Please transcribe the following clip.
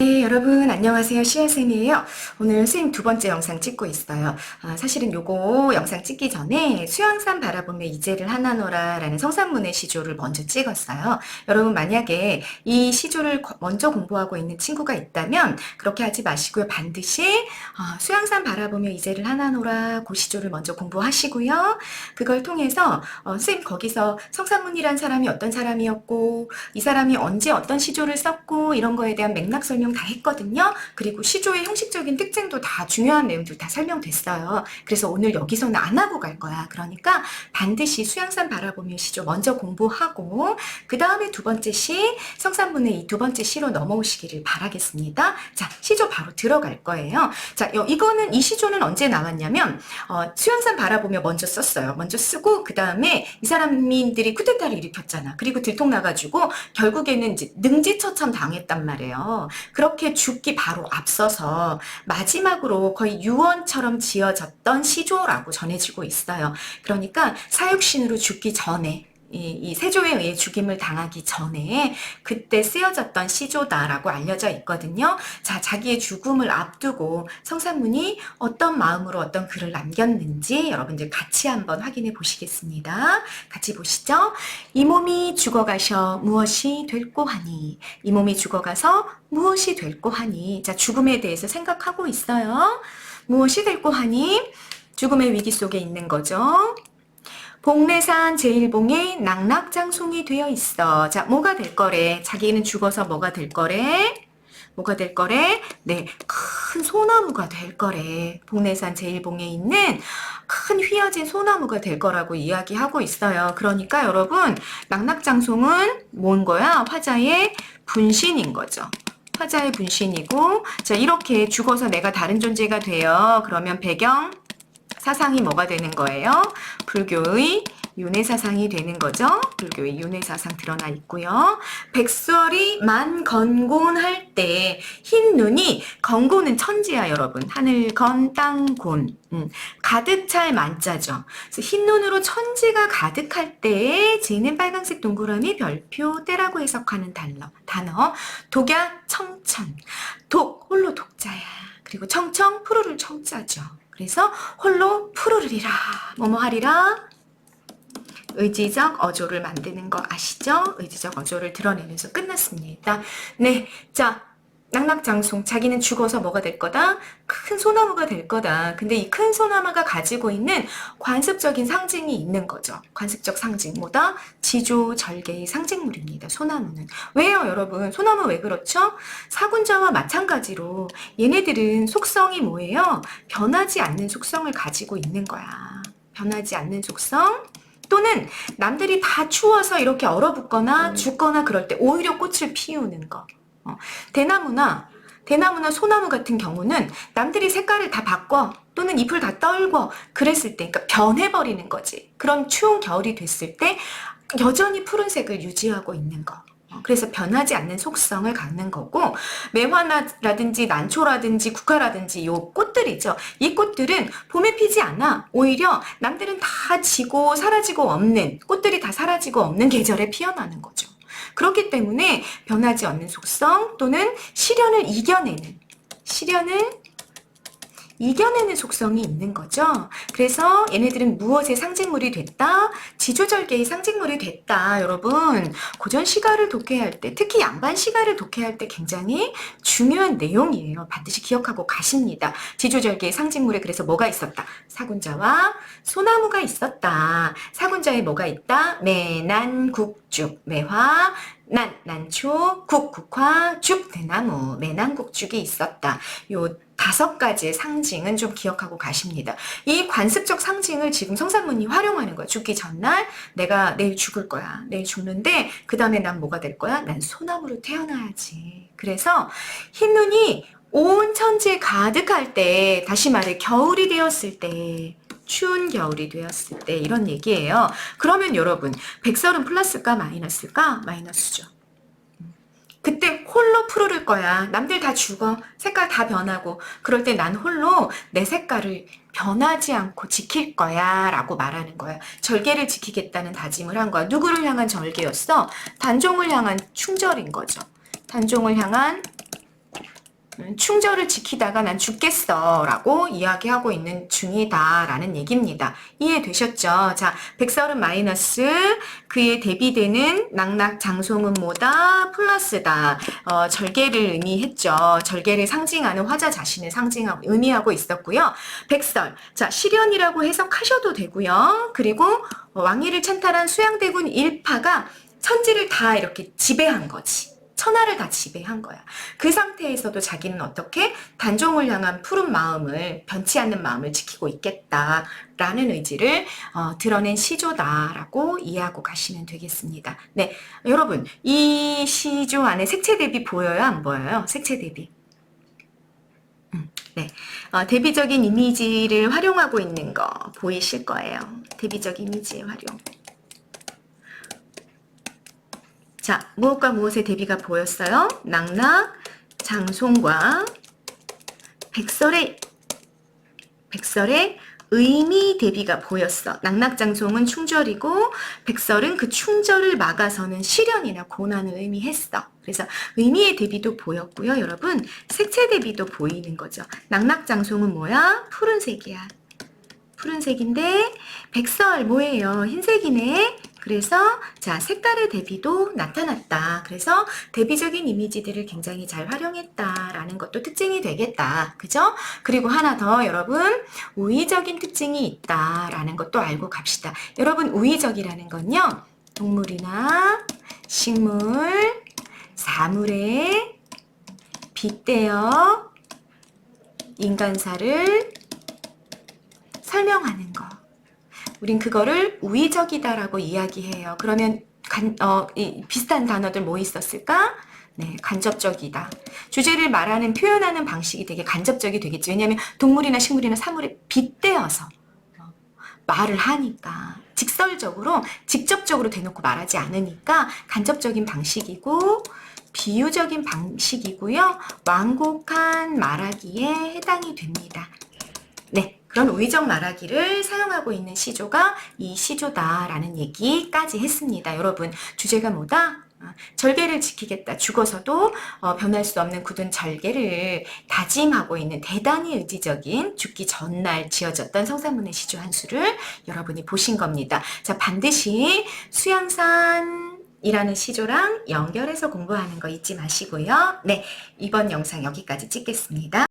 Mm-hmm. 여러분 안녕하세요. 시아쌤이에요. 오늘 선생님 두 번째 영상 찍고 있어요. 아, 사실은 요거 영상 찍기 전에 수양산 바라보며 이제를 하나노라 라는 성산문의 시조를 먼저 찍었어요. 여러분 만약에 이 시조를 거- 먼저 공부하고 있는 친구가 있다면 그렇게 하지 마시고요. 반드시 아, 수양산 바라보며 이제를 하나노라 그 시조를 먼저 공부하시고요. 그걸 통해서 어, 선생님 거기서 성산문이란 사람이 어떤 사람이었고 이 사람이 언제 어떤 시조를 썼고 이런 거에 대한 맥락 설명 다 했 거든요. 그리고 시조의 형식적인 특징도 다 중요한 내용들 다 설명됐어요. 그래서 오늘 여기서는 안 하고 갈 거야. 그러니까 반드시 수양산 바라보며 시조 먼저 공부하고 그 다음에 두 번째 시 성산문의 이 두 번째 시로 넘어오시기를 바라겠습니다. 자 시조 바로 들어갈 거예요. 자 여- 이거는 이 시조는 언제 나왔냐면 어, 수양산 바라보며 먼저 썼어요. 먼저 쓰고 그 다음에 이 사람들이 쿠데타를 일으켰잖아. 그리고 들통나가지고 결국에는 이제 능지처참 당했단 말이에요. 그렇게 죽기 바로 앞서서 마지막으로 거의 유언처럼 지어졌던 시조라고 전해지고 있어요. 그러니까 사육신으로 죽기 전에 이, 이 세조에 의해 죽임을 당하기 전에 그때 쓰여졌던 시조다라고 알려져 있거든요. 자, 자기의 죽음을 앞두고 성산문이 어떤 마음으로 어떤 글을 남겼는지 여러분들 같이 한번 확인해 보시겠습니다. 같이 보시죠. 이 몸이 죽어가셔 무엇이 될꼬 하니 이 몸이 죽어가서 무엇이 될꼬 하니 자 죽음에 대해서 생각하고 있어요. 무엇이 될꼬 하니 죽음의 위기 속에 있는 거죠. 복례산 제일봉에 낙낙장송이 되어 있어. 자, 뭐가 될 거래? 자기는 죽어서 뭐가 될 거래? 뭐가 될 거래? 네, 큰 소나무가 될 거래. 복례산 제일봉에 있는 큰 휘어진 소나무가 될 거라고 이야기하고 있어요. 그러니까 여러분, 낙낙장송은 뭔 거야? 화자의 분신인 거죠. 화자의 분신이고, 자, 이렇게 죽어서 내가 다른 존재가 돼요. 그러면 배경, 사상이 뭐가 되는 거예요? 불교의 윤회 사상이 되는 거죠. 불교의 윤회 사상 드러나 있고요. 백설이 만 건곤할 때 흰 눈이 건곤은 천지야 여러분. 하늘 건 땅 곤. 음, 가득 찰 만자죠. 흰 눈으로 천지가 가득할 때에 지는 빨간색 동그라미 별표 때라고 해석하는 단어. 단어 독야 청천. 독 홀로 독자야. 그리고 청청 푸르를 청자죠. 그래서 홀로 푸르르리라 뭐뭐 하리라 의지적 어조를 만드는 거 아시죠? 의지적 어조를 드러내면서 끝났습니다. 네, 자 낙낙장송 자기는 죽어서 뭐가 될 거다? 큰 소나무가 될 거다. 근데 이 큰 소나무가 가지고 있는 관습적인 상징이 있는 거죠. 관습적 상징 뭐다? 지조 절개의 상징물입니다. 소나무는 왜요, 여러분? 소나무 왜 그렇죠? 사군자와 마찬가지로 얘네들은 속성이 뭐예요? 변하지 않는 속성을 가지고 있는 거야. 변하지 않는 속성. 또는 남들이 다 추워서 이렇게 얼어붙거나 죽거나 그럴 때 오히려 꽃을 피우는 거. 어, 대나무나 대나무나 소나무 같은 경우는 남들이 색깔을 다 바꿔 또는 잎을 다 떨고 그랬을 때 그러니까 변해버리는 거지. 그런 추운 겨울이 됐을 때 여전히 푸른색을 유지하고 있는 거. 어, 그래서 변하지 않는 속성을 갖는 거고 매화라든지 난초라든지 국화라든지 요 꽃들이죠. 이 꽃들은 봄에 피지 않아. 오히려 남들은 다 지고 사라지고 없는 꽃들이 다 사라지고 없는 계절에 피어나는 거죠. 그렇기 때문에 변하지 않는 속성 또는 시련을 이겨내는 시련을 이겨내는 속성이 있는 거죠. 그래서 얘네들은 무엇의 상징물이 됐다? 지조절개의 상징물이 됐다. 여러분, 고전 시가를 독해할 때, 특히 양반 시가를 독해할 때 굉장히 중요한 내용이에요. 반드시 기억하고 가십니다. 지조절개의 상징물에 그래서 뭐가 있었다? 사군자와 소나무가 있었다. 사군자에 뭐가 있다? 매난국죽, 매화, 난, 난초, 국, 국화, 죽, 대나무, 매난국죽이 있었다. 요 다섯 가지의 상징은 좀 기억하고 가십니다. 이 관습적 상징을 지금 성산문이 활용하는 거야. 죽기 전날 내가 내일 죽을 거야. 내일 죽는데 그 다음에 난 뭐가 될 거야? 난 소나무로 태어나야지. 그래서 흰 눈이 온 천지에 가득할 때 다시 말해 겨울이 되었을 때 추운 겨울이 되었을 때 이런 얘기예요. 그러면 여러분 백설은 플러스일까 마이너스일까? 마이너스죠. 그때 홀로 푸르를 거야. 남들 다 죽어. 색깔 다 변하고. 그럴 때 난 홀로 내 색깔을 변하지 않고 지킬 거야. 라고 말하는 거야. 절개를 지키겠다는 다짐을 한 거야. 누구를 향한 절개였어? 단종을 향한 충절인 거죠. 단종을 향한 음, 충절을 지키다가 난 죽겠어 라고 이야기하고 있는 중이다 라는 얘기입니다. 이해되셨죠? 자, 백설은 마이너스 그에 대비되는 낙낙 장송은 뭐다? 플러스다. 어, 절개를 의미했죠. 절개를 상징하는 화자 자신을 상징하고 의미하고 있었고요. 백설. 자, 실현이라고 해석하셔도 되고요. 그리고 어, 왕위를 찬탈한 수양대군 일파가 천지를 다 이렇게 지배한 거지. 천하를 다 지배한 거야. 그 상태에서도 자기는 어떻게 단종을 향한 푸른 마음을 변치 않는 마음을 지키고 있겠다라는 의지를 어, 드러낸 시조다라고 이해하고 가시면 되겠습니다. 네, 여러분 이 시조 안에 색채 대비 보여요, 안 보여요? 색채 대비. 음, 네, 어, 대비적인 이미지를 활용하고 있는 거 보이실 거예요. 대비적 이미지의 활용. 자, 무엇과 무엇의 대비가 보였어요? 낙낙, 장송과 백설의 백설의 의미 대비가 보였어. 낙낙장송은 충절이고 백설은 그 충절을 막아서는 시련이나 고난을 의미했어. 그래서 의미의 대비도 보였고요. 여러분 색채 대비도 보이는 거죠. 낙낙장송은 뭐야? 푸른색이야. 푸른색인데 백설 뭐예요? 흰색이네. 그래서 자 색깔의 대비도 나타났다. 그래서 대비적인 이미지들을 굉장히 잘 활용했다라는 것도 특징이 되겠다. 그죠? 그리고 하나 더 여러분 우의적인 특징이 있다라는 것도 알고 갑시다. 여러분 우의적이라는 건요 동물이나 식물, 사물에 빗대어 인간사를 설명하는 거. 우린 그거를 우의적이다라고 이야기해요. 그러면 간, 어, 이 비슷한 단어들 뭐 있었을까? 네, 간접적이다. 주제를 말하는, 표현하는 방식이 되게 간접적이 되겠지. 왜냐하면 동물이나 식물이나 사물에 빗대어서 어, 말을 하니까. 직설적으로, 직접적으로 대놓고 말하지 않으니까 간접적인 방식이고, 비유적인 방식이고요. 완곡한 말하기에 해당이 됩니다. 네. 그런 우의적 말하기를 사용하고 있는 시조가 이 시조다라는 얘기까지 했습니다. 여러분, 주제가 뭐다? 아, 절개를 지키겠다. 죽어서도 어, 변할 수 없는 굳은 절개를 다짐하고 있는 대단히 의지적인 죽기 전날 지어졌던 성사문의 시조 한 수를 여러분이 보신 겁니다. 자, 반드시 수양산 이라는 시조랑 연결해서 공부하는 거 잊지 마시고요. 네, 이번 영상 여기까지 찍겠습니다.